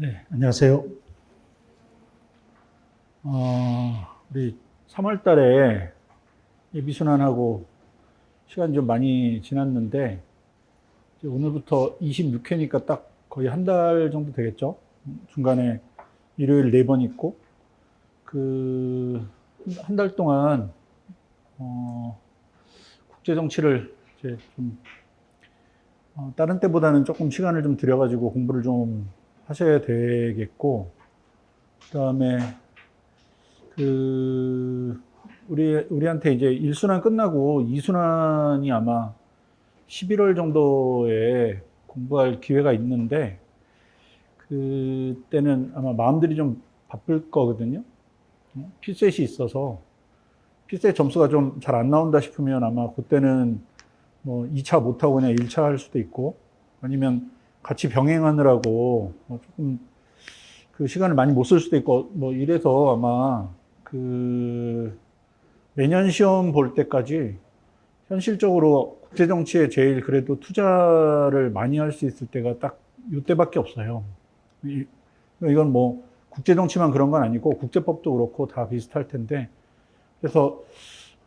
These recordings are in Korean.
네, 안녕하세요. 어, 우리 3월 달에 예비순환하고 시간이 좀 많이 지났는데, 오늘부터 26회니까 딱 거의 한 달 정도 되겠죠? 중간에 일요일 네번 있고, 그, 한 달 동안, 어, 국제정치를 이제 좀, 어, 다른 때보다는 조금 시간을 좀 들여가지고 공부를 좀 하셔야 되겠고, 그 다음에, 그, 우리, 우리한테 이제 1순환 끝나고 2순환이 아마 11월 정도에 공부할 기회가 있는데, 그때는 아마 마음들이 좀 바쁠 거거든요. 필셋이 있어서, 필셋 점수가 좀 잘 안 나온다 싶으면 아마 그때는 뭐 2차 못하고 그냥 1차 할 수도 있고, 아니면 같이 병행하느라고 뭐 조금 그 시간을 많이 못 쓸 수도 있고 뭐 이래서 아마 그 내년 시험 볼 때까지 현실적으로 국제 정치에 제일 그래도 투자를 많이 할 수 있을 때가 딱 이때밖에 없어요. 이- 이건 뭐 국제 정치만 그런 건 아니고 국제법도 그렇고 다 비슷할 텐데 그래서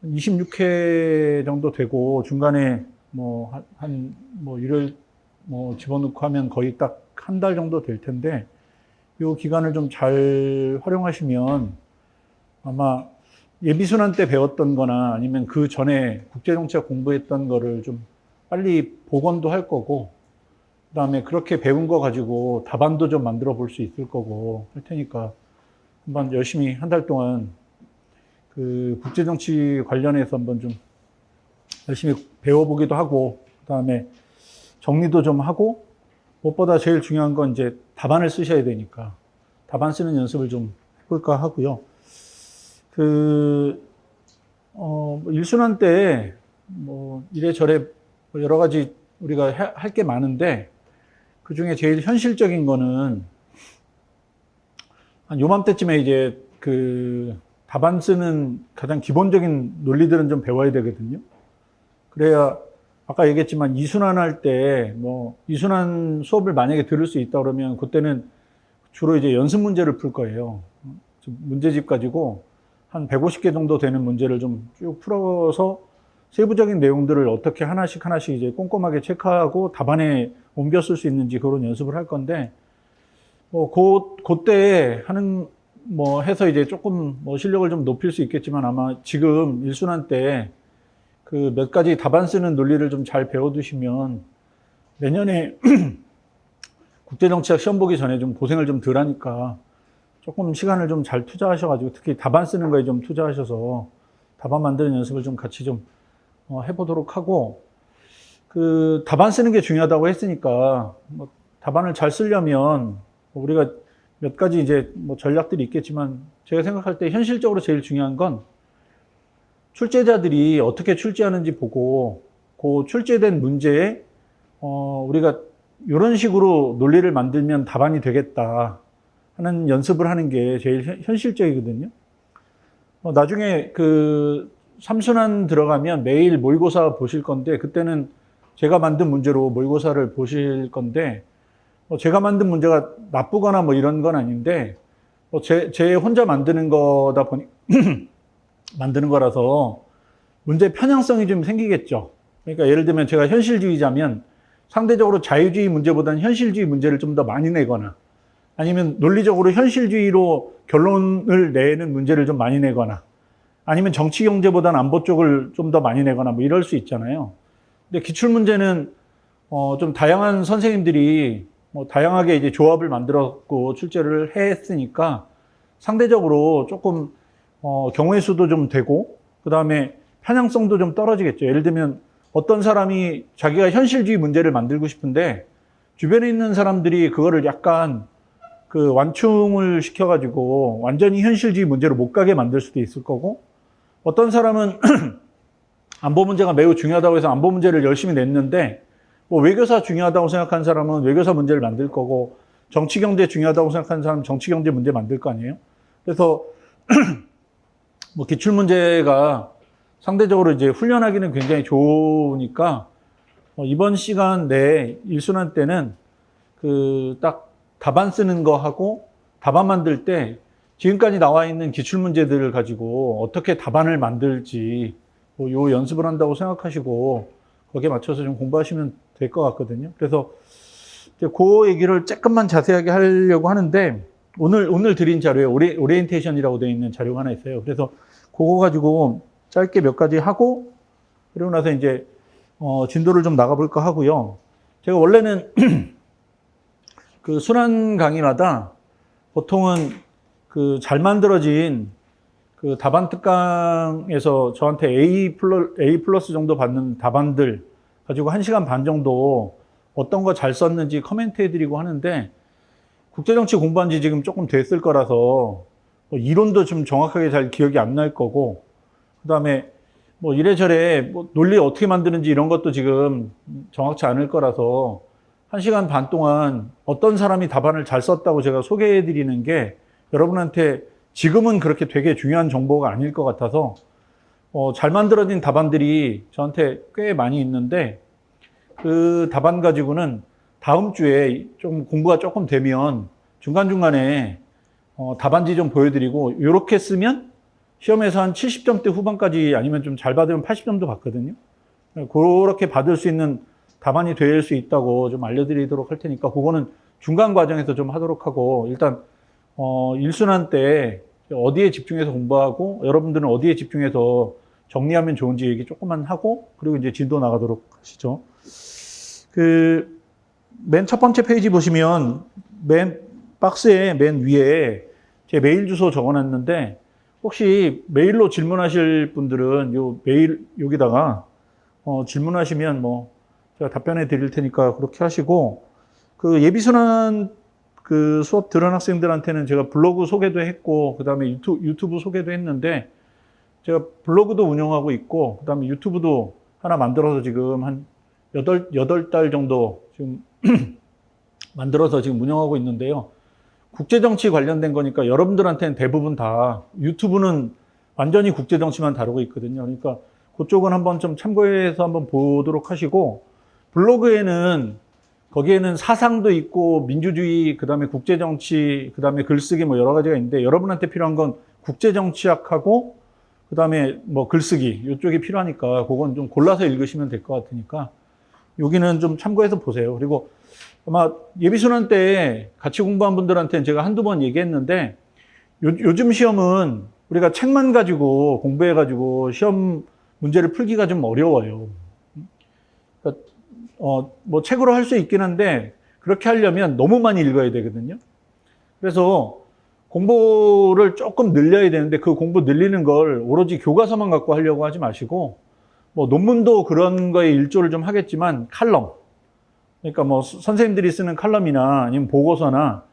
26회 정도 되고 중간에 뭐 한뭐 일요일 뭐 집어넣고 하면 거의 딱 한 달 정도 될 텐데 이 기간을 좀 잘 활용하시면 아마 예비순환 때 배웠던 거나 아니면 그 전에 국제정책 공부했던 거를 좀 빨리 복원도 할 거고 그 다음에 그렇게 배운 거 가지고 답안도 좀 만들어 볼 수 있을 거고 할 테니까 한번 열심히 한 달 동안 그 국제정치 관련해서 한번 좀 열심히 배워보기도 하고 그 다음에 정리도 좀 하고 무엇보다 제일 중요한 건 이제 답안을 쓰셔야 되니까 답안 쓰는 연습을 좀 해볼까 하고요. 그, 어, 뭐 일순환 때 뭐 이래저래 뭐 여러 가지 우리가 할 게 많은데 그 중에 제일 현실적인 거는 한 요맘때쯤에 이제 그 답안 쓰는 가장 기본적인 논리들은 좀 배워야 되거든요. 그래야 아까 얘기했지만 이순환 할 때 뭐 이순환 수업을 만약에 들을 수 있다 그러면 그때는 주로 이제 연습 문제를 풀 거예요. 좀 문제집 가지고 한 150개 정도 되는 문제를 좀 쭉 풀어서 세부적인 내용들을 어떻게 하나씩 하나씩 이제 꼼꼼하게 체크하고 답안에 옮겨 쓸 수 있는지 그런 연습을 할 건데 뭐 그, 그때 하는 뭐 해서 이제 조금 뭐 실력을 좀 높일 수 있겠지만 아마 지금 일순환 때 그 몇 가지 답안 쓰는 논리를 좀 잘 배워두시면 내년에 국제정치학 시험 보기 전에 좀 고생을 좀 덜 하니까 조금 시간을 좀 잘 투자하셔가지고 특히 답안 쓰는 거에 좀 투자하셔서 답안 만드는 연습을 좀 같이 좀 어, 해보도록 하고 그 답안 쓰는 게 중요하다고 했으니까 뭐 답안을 잘 쓰려면 우리가 몇 가지 이제 뭐 전략들이 있겠지만 제가 생각할 때 현실적으로 제일 중요한 건 출제자들이 어떻게 출제하는지 보고 그 출제된 문제에 어, 우리가 이런 식으로 논리를 만들면 답안이 되겠다 하는 연습을 하는 게 제일 현- 현실적이거든요. 어, 나중에 그 삼순환 들어가면 매일 모의고사 보실 건데 그때는 제가 만든 문제로 모의고사를 보실 건데 어, 제가 만든 문제가 나쁘거나 뭐 이런 건 아닌데 어, 제, 제 혼자 만드는 거다 보니 만드는 거라서 문제 편향성이 좀 생기겠죠. 그러니까 예를 들면 제가 현실주의자면 상대적으로 자유주의 문제보다는 현실주의 문제를 좀 더 많이 내거나 아니면 논리적으로 현실주의로 결론을 내는 문제를 좀 많이 내거나 아니면 정치 경제보다는 안보 쪽을 좀 더 많이 내거나 뭐 이럴 수 있잖아요. 근데 기출 문제는 어, 좀 다양한 선생님들이 뭐 다양하게 이제 조합을 만들었고 출제를 했으니까 상대적으로 조금 어, 경우의 수도 좀 되고 그 다음에 편향성도 좀 떨어지겠죠. 예를 들면 어떤 사람이 자기가 현실주의 문제를 만들고 싶은데 주변에 있는 사람들이 그거를 약간 그 완충을 시켜가지고 완전히 현실주의 문제로 못 가게 만들 수도 있을 거고 어떤 사람은 안보 문제가 매우 중요하다고 해서 안보 문제를 열심히 냈는데 뭐 외교사 중요하다고 생각하는 사람은 외교사 문제를 만들 거고 정치 경제 중요하다고 생각하는 사람은 정치 경제 문제 만들 거 아니에요. 그래서 뭐 기출 문제가 상대적으로 이제 훈련하기는 굉장히 좋으니까 어, 이번 시간 내에 일순환 때는 그 딱 답안 쓰는 거 하고 답안 만들 때 지금까지 나와 있는 기출 문제들을 가지고 어떻게 답안을 만들지 뭐 요 연습을 한다고 생각하시고 거기에 맞춰서 좀 공부하시면 될 것 같거든요. 그래서 그 얘기를 조금만 자세하게 하려고 하는데 오늘 오늘 드린 자료에 오리, 오리엔테이션이라고 되어 있는 자료가 하나 있어요. 그래서 그거 가지고 짧게 몇 가지 하고 그리고 나서 이제 어, 진도를 좀 나가볼까 하고요. 제가 원래는 그 순환 강의마다 보통은 그 잘 만들어진 그 답안 특강에서 저한테 A 플러, A 플러스 정도 받는 답안들 가지고 1시간 반 정도 어떤 거 잘 썼는지 커멘트 해드리고 하는데 국제정치 공부한 지 지금 조금 됐을 거라서 뭐 이론도 좀 정확하게 잘 기억이 안 날 거고 그 다음에 뭐 이래저래 뭐 논리 어떻게 만드는지 이런 것도 지금 정확치 않을 거라서 한 시간 반 동안 어떤 사람이 답안을 잘 썼다고 제가 소개해 드리는 게 여러분한테 지금은 그렇게 되게 중요한 정보가 아닐 것 같아서 어, 잘 만들어진 답안들이 저한테 꽤 많이 있는데 그 답안 가지고는 다음 주에 좀 공부가 조금 되면 중간중간에 어, 답안지 좀 보여드리고 이렇게 쓰면 시험에서 한 70점대 후반까지 아니면 좀 잘 받으면 80점도 받거든요. 그렇게 받을 수 있는 답안이 될 수 있다고 좀 알려드리도록 할 테니까 그거는 중간 과정에서 좀 하도록 하고 일단 어, 일순환 때 어디에 집중해서 공부하고 여러분들은 어디에 집중해서 정리하면 좋은지 얘기 조금만 하고 그리고 이제 진도 나가도록 하시죠. 그 맨 첫 번째 페이지 보시면 맨 박스에 맨 위에 제 메일 주소 적어놨는데 혹시 메일로 질문하실 분들은 요 메일 여기다가 어, 질문하시면 뭐 제가 답변해 드릴 테니까 그렇게 하시고 그 예비순환 그 수업 들은 학생들한테는 제가 블로그 소개도 했고 그다음에 유튜브, 유튜브 소개도 했는데 제가 블로그도 운영하고 있고 그다음에 유튜브도 하나 만들어서 지금 한 여덟 여덟 달 정도 지금 만들어서 지금 운영하고 있는데요. 국제 정치 관련된 거니까 여러분들한테는 대부분 다 유튜브는 완전히 국제 정치만 다루고 있거든요. 그러니까 그쪽은 한번 좀 참고해서 한번 보도록 하시고 블로그에는 거기에는 사상도 있고 민주주의 그다음에 국제 정치 그다음에 글쓰기 뭐 여러 가지가 있는데 여러분한테 필요한 건 국제 정치학하고 그다음에 뭐 글쓰기 이쪽이 필요하니까 그건 좀 골라서 읽으시면 될 것 같으니까 여기는 좀 참고해서 보세요. 그리고 아마 예비순환 때 같이 공부한 분들한테는 제가 한두 번 얘기했는데 요, 즘 시험은 우리가 책만 가지고 공부해 가지고 시험 문제를 풀기가 좀 어려워요. 그러니까 어, 뭐 책으로 할 수 있긴 한데 그렇게 하려면 너무 많이 읽어야 되거든요. 그래서 공부를 조금 늘려야 되는데 그 공부 늘리는 걸 오로지 교과서만 갖고 하려고 하지 마시고 뭐 논문도 그런 거에 일조를 좀 하겠지만 칼럼 그러니까 뭐 선생님들이 쓰는 칼럼이나 아니면 보고서나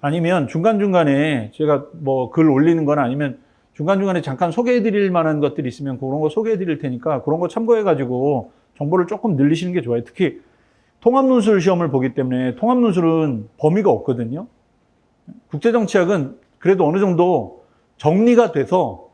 아니면 중간중간에 제가 뭐 글 올리는 거나 아니면 중간중간에 잠깐 소개해 드릴 만한 것들이 있으면 그런 거 소개해 드릴 테니까 그런 거 참고해 가지고 정보를 조금 늘리시는 게 좋아요. 특히 통합논술 시험을 보기 때문에 통합논술은 범위가 없거든요. 국제정치학은 그래도 어느 정도 정리가 돼서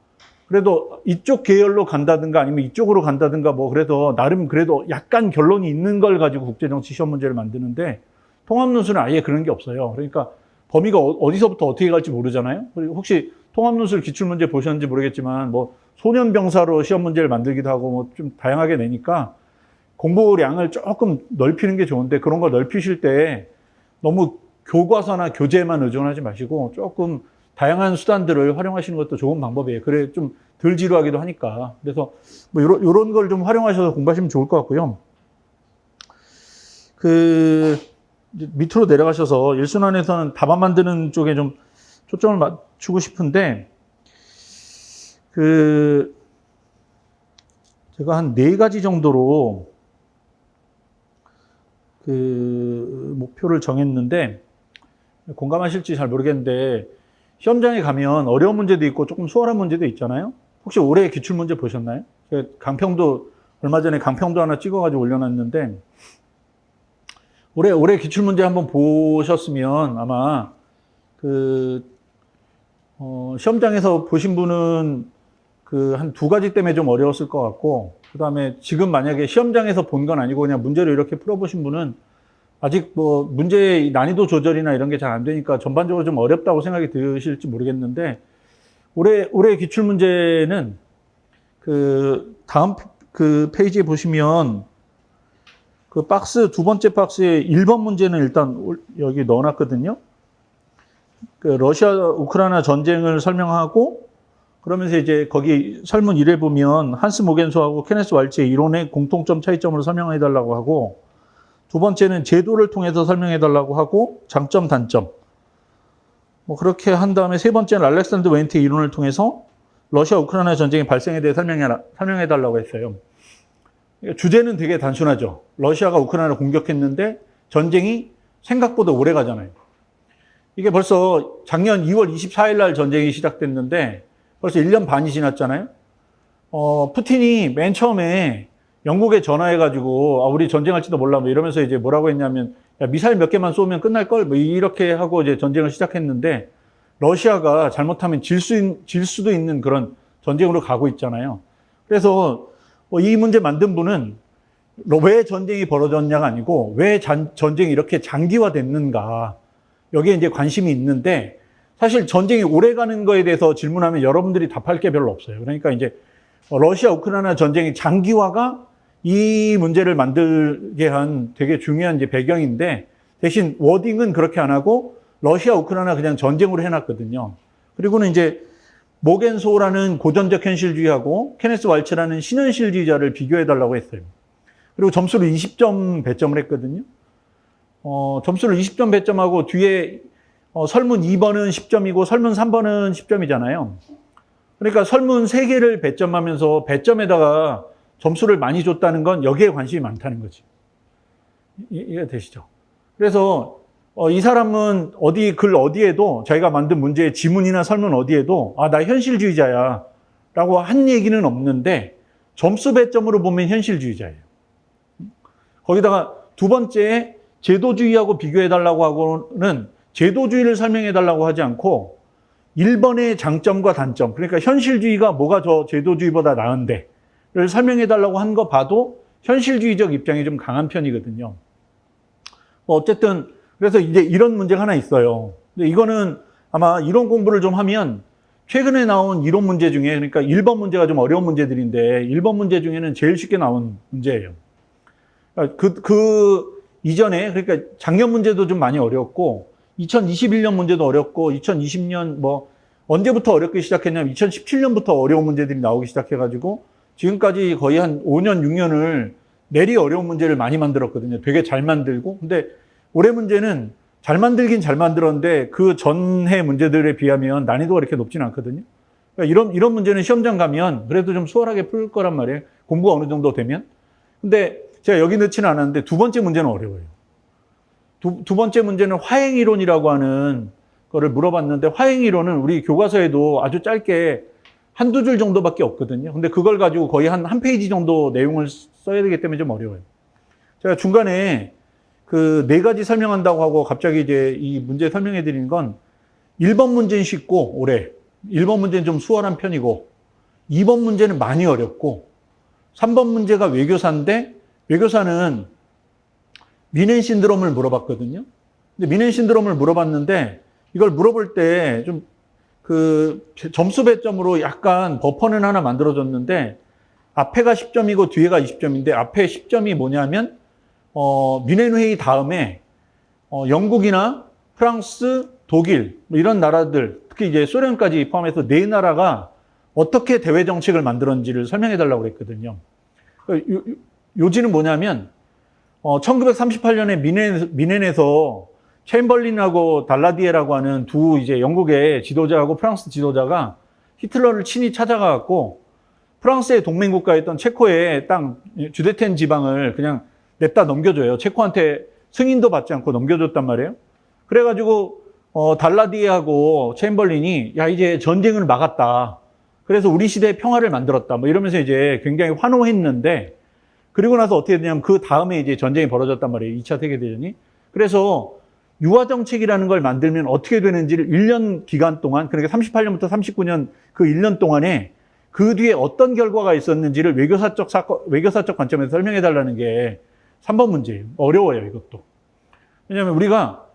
그래도 이쪽 계열로 간다든가 아니면 이쪽으로 간다든가 뭐 그래도 나름 그래도 약간 결론이 있는 걸 가지고 국제정치 시험 문제를 만드는데 통합논술은 아예 그런 게 없어요. 그러니까 범위가 어- 어디서부터 어떻게 갈지 모르잖아요. 그리고 혹시 통합논술 기출문제 보셨는지 모르겠지만 뭐 소년병사로 시험 문제를 만들기도 하고 뭐 좀 다양하게 내니까 공부량을 조금 넓히는 게 좋은데 그런 거 넓히실 때 너무 교과서나 교재만 의존하지 마시고 조금 다양한 수단들을 활용하시는 것도 좋은 방법이에요. 그래 좀 덜 지루하기도 하니까. 그래서 뭐 요런, 요런 걸 좀 활용하셔서 공부하시면 좋을 것 같고요. 그 밑으로 내려가셔서 일순환에서는 답안 만드는 쪽에 좀 초점을 맞추고 싶은데 그 제가 한 네 가지 정도로 그 목표를 정했는데 공감하실지 잘 모르겠는데 시험장에 가면 어려운 문제도 있고 조금 수월한 문제도 있잖아요. 혹시 올해 기출 문제 보셨나요? 강평도 얼마 전에 강평도 하나 찍어가지고 올려놨는데 올해 올해 기출 문제 한번 보셨으면 아마 그 어, 시험장에서 보신 분은 그 한 두 가지 때문에 좀 어려웠을 것 같고 그 다음에 지금 만약에 시험장에서 본 건 아니고 그냥 문제를 이렇게 풀어보신 분은 아직 뭐 문제의 난이도 조절이나 이런 게 잘 안 되니까 전반적으로 좀 어렵다고 생각이 드실지 모르겠는데 올해 올해 기출 문제는 그 다음 그 페이지에 보시면 그 박스 두 번째 박스에 1번 문제는 일단 올- 여기 넣어놨거든요. 그 러시아 우크라이나 전쟁을 설명하고 그러면서 이제 거기 설문 1에 보면 한스 모겐소하고 케네스 왈츠의 이론의 공통점 차이점을 설명해 달라고 하고 두 번째는 제도를 통해서 설명해 달라고 하고 장점 단점 뭐 그렇게 한 다음에 세 번째는 알렉산더 웬트의 이론을 통해서 러시아 우크라이나 전쟁의 발생에 대해 설명해 설명해 달라고 했어요. 주제는 되게 단순하죠. 러시아가 우크라이나를 공격했는데 전쟁이 생각보다 오래 가잖아요. 이게 벌써 작년 2월 24일 날 전쟁이 시작됐는데 벌써 1년 반이 지났잖아요. 어, 푸틴이 맨 처음에 영국에 전화해가지고, 아, 우리 전쟁할지도 몰라, 뭐 이러면서 이제 뭐라고 했냐면, 야, 미사일 몇 개만 쏘면 끝날 걸? 뭐 이렇게 하고 이제 전쟁을 시작했는데, 러시아가 잘못하면 질, 수, 있- 질 수도 있는 그런 전쟁으로 가고 있잖아요. 그래서 뭐이 문제 만든 분은 왜 전쟁이 벌어졌냐가 아니고, 왜 잔- 전쟁이 이렇게 장기화됐는가. 여기에 이제 관심이 있는데, 사실 전쟁이 오래 가는 거에 대해서 질문하면 여러분들이 답할 게 별로 없어요. 그러니까 이제 어, 러시아 우크라이나 전쟁의 장기화가 이 문제를 만들게 한 되게 중요한 이제 배경인데 대신 워딩은 그렇게 안 하고 러시아 우크라이나 그냥 전쟁으로 해놨거든요. 그리고는 이제 모겐소라는 고전적 현실주의하고 케네스 왈츠라는 신현실주의자를 비교해달라고 했어요. 그리고 점수를 20점 배점을 했거든요. 어, 점수를 20점 배점하고 뒤에 어, 설문 2번은 10점이고 설문 3번은 10점이잖아요. 그러니까 설문 3개를 배점하면서 배점에다가 점수를 많이 줬다는 건 여기에 관심이 많다는 거지. 이- 이해 되시죠? 그래서 어, 이 사람은 어디 글 어디에도 자기가 만든 문제의 지문이나 설문 어디에도 아, 나 현실주의자야 라고 한 얘기는 없는데 점수 배점으로 보면 현실주의자예요. 거기다가 두 번째 제도주의하고 비교해 달라고 하고는 제도주의를 설명해 달라고 하지 않고 1번의 장점과 단점, 그러니까 현실주의가 뭐가 저 제도주의보다 나은데를 설명해 달라고 한 거 봐도 현실주의적 입장이 좀 강한 편이거든요. 뭐 어쨌든 그래서 이제 이런 문제가 하나 있어요. 근데 이거는 아마 이론 공부를 좀 하면 최근에 나온 이론 문제 중에 그러니까 1번 문제가 좀 어려운 문제들인데 1번 문제 중에는 제일 쉽게 나온 문제예요. 그러니까 그, 그 이전에 그러니까 작년 문제도 좀 많이 어렵고 2021년 문제도 어렵고 2020년 뭐 언제부터 어렵게 시작했냐면 2017년부터 어려운 문제들이 나오기 시작해가지고 지금까지 거의 한 5년, 6년을 내리 어려운 문제를 많이 만들었거든요. 되게 잘 만들고. 근데 올해 문제는 잘 만들긴 잘 만들었는데 그 전해 문제들에 비하면 난이도가 이렇게 높진 않거든요. 그러니까 이런, 이런 문제는 시험장 가면 그래도 좀 수월하게 풀 거란 말이에요. 공부가 어느 정도 되면. 근데 제가 여기 넣지는 않았는데 두 번째 문제는 어려워요. 두, 두 번째 문제는 화행이론이라고 하는 거를 물어봤는데 화행이론은 우리 교과서에도 아주 짧게 한두 줄 정도밖에 없거든요. 근데 그걸 가지고 거의 한, 한 페이지 정도 내용을 써야 되기 때문에 좀 어려워요. 제가 중간에 그 네 가지 설명한다고 하고 갑자기 이제 이 문제 설명해 드리는 건 1번 문제는 쉽고 올해 1번 문제는 좀 수월한 편이고 2번 문제는 많이 어렵고 3번 문제가 외교사인데 외교사는 미넨 신드롬을 물어봤거든요. 근데 미넨 신드롬을 물어봤는데 이걸 물어볼 때 좀 그 점수 배점으로 약간 버퍼는 하나 만들어줬는데 앞에가 10점이고 뒤에가 20점인데 앞에 10점이 뭐냐면 어, 미넨 회의 다음에 어, 영국이나 프랑스, 독일 뭐 이런 나라들 특히 이제 소련까지 포함해서 네 나라가 어떻게 대외 정책을 만들었는지를 설명해 달라고 그랬거든요. 요, 요, 요지는 뭐냐면 어, 1938년에 미넨, 미넨에서 챔벌린하고 달라디에라고 하는 두 이제 영국의 지도자하고 프랑스 지도자가 히틀러를 친히 찾아가갖고 프랑스의 동맹국가였던 체코의 땅, 주데텐 지방을 그냥 냅다 넘겨줘요. 체코한테 승인도 받지 않고 넘겨줬단 말이에요. 그래가지고, 어, 달라디에하고 챔벌린이, 야, 이제 전쟁을 막았다. 그래서 우리 시대의 평화를 만들었다. 뭐 이러면서 이제 굉장히 환호했는데, 그리고 나서 어떻게 되냐면 그 다음에 이제 전쟁이 벌어졌단 말이에요. 2차 세계대전이. 그래서 유화 정책이라는 걸 만들면 어떻게 되는지를 1년 기간 동안, 그러니까 38년부터 39년 그 1년 동안에 그 뒤에 어떤 결과가 있었는지를 외교사적 사건, 외교사적 관점에서 설명해 달라는 게 3번 문제예요. 어려워요, 이것도. 왜냐하면 우리가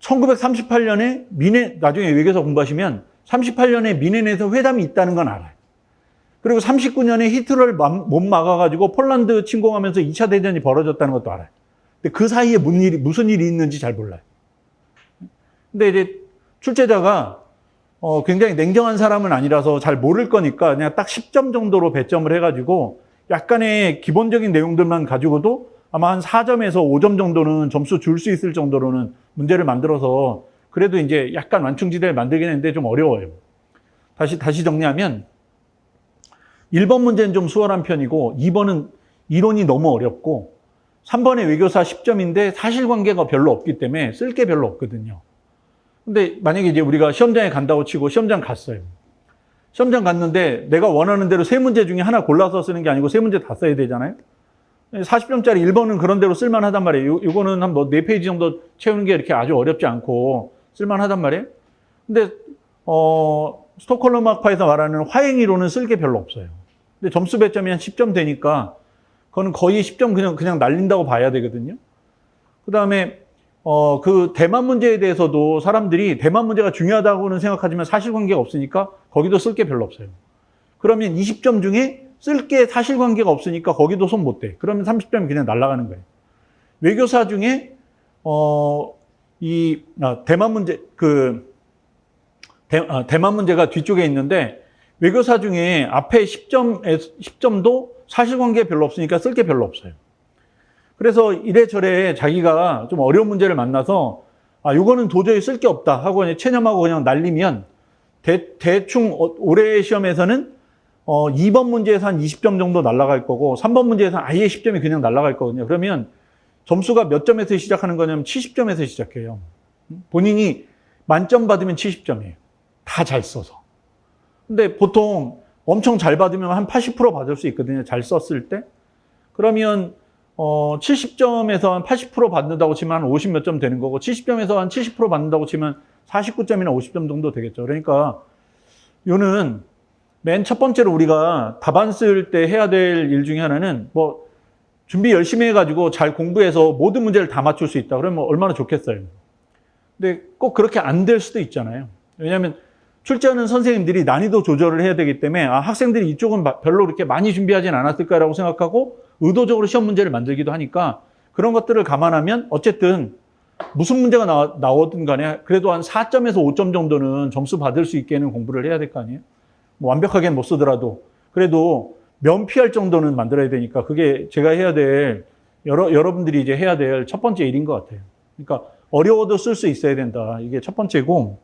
1938년에 미네 나중에 외교사 공부하시면 38년에 미네에서 회담이 있다는 건 알아요. 그리고 39년에 히틀러를 맘- 못 막아가지고 폴란드 침공하면서 2차 대전이 벌어졌다는 것도 알아요. 근데 그 사이에 무슨 일이, 무슨 일이 있는지 잘 몰라요. 근데 이제 출제자가 어, 굉장히 냉정한 사람은 아니라서 잘 모를 거니까 그냥 딱 10점 정도로 배점을 해가지고 약간의 기본적인 내용들만 가지고도 아마 한 4점에서 5점 정도는 점수 줄 수 있을 정도로는 문제를 만들어서 그래도 이제 약간 완충지대를 만들긴 했는데 좀 어려워요. 다시, 다시 정리하면 1번 문제는 좀 수월한 편이고 2번은 이론이 너무 어렵고 3번의 외교사 10점인데 사실관계가 별로 없기 때문에 쓸 게 별로 없거든요. 근데 만약에 이제 우리가 시험장에 간다고 치고 시험장 갔어요. 시험장 갔는데 내가 원하는 대로 세 문제 중에 하나 골라서 쓰는 게 아니고 세 문제 다 써야 되잖아요. 40점짜리 1번은 그런 대로 쓸만하단 말이에요. 요- 요거는 한 뭐 4페이지 정도 채우는 게 이렇게 아주 어렵지 않고 쓸만하단 말이에요. 근데, 어, 스톡홀름 학파에서 말하는 화행이론은 쓸 게 별로 없어요. 근데 점수 배점이 한 10점 되니까 그거는 거의 10점 그냥, 그냥 날린다고 봐야 되거든요. 그 다음에, 어, 그 대만 문제에 대해서도 사람들이 대만 문제가 중요하다고는 생각하지만 사실관계가 없으니까 거기도 쓸 게 별로 없어요. 그러면 20점 중에 쓸 게 사실관계가 없으니까 거기도 손 못 대. 그러면 30점이 그냥 날아가는 거예요. 외교사 중에 어, 이 아, 대만 문제 그 대, 아, 대만 문제가 뒤쪽에 있는데 외교사 중에 앞에 10점 10점도 사실관계 별로 없으니까 쓸 게 별로 없어요. 그래서 이래저래 자기가 좀 어려운 문제를 만나서 아, 요거는 도저히 쓸 게 없다 하고 그냥 체념하고 그냥 날리면 대, 대충 어, 올해 시험에서는 어, 2번 문제에서 한 20점 정도 날아갈 거고 3번 문제에서 아예 10점이 그냥 날아갈 거거든요. 그러면 점수가 몇 점에서 시작하는 거냐면 70점에서 시작해요. 본인이 만점 받으면 70점이에요. 다 잘 써서. 근데 보통 엄청 잘 받으면 한 80% 받을 수 있거든요. 잘 썼을 때. 그러면 어 70점에서 한 80% 받는다고 치면 한 50 몇 점 되는 거고 70점에서 한 70% 받는다고 치면 49점이나 50점 정도 되겠죠. 그러니까 요는 맨 첫 번째로 우리가 답안 쓸 때 해야 될 일 중에 하나는 뭐 준비 열심히 해가지고 잘 공부해서 모든 문제를 다 맞출 수 있다. 그러면 얼마나 좋겠어요. 근데 꼭 그렇게 안 될 수도 있잖아요. 왜냐하면 출제하는 선생님들이 난이도 조절을 해야 되기 때문에 아, 학생들이 이쪽은 마- 별로 그렇게 많이 준비하진 않았을까라고 생각하고 의도적으로 시험 문제를 만들기도 하니까 그런 것들을 감안하면 어쨌든 무슨 문제가 나와, 나오든 간에 그래도 한 4점에서 5점 정도는 점수 받을 수 있게는 공부를 해야 될 거 아니에요? 뭐 완벽하게는 못 쓰더라도 그래도 면피할 정도는 만들어야 되니까 그게 제가 해야 될 여러 여러분들이 이제 해야 될 첫 번째 일인 것 같아요. 그러니까 어려워도 쓸 수 있어야 된다. 이게 첫 번째고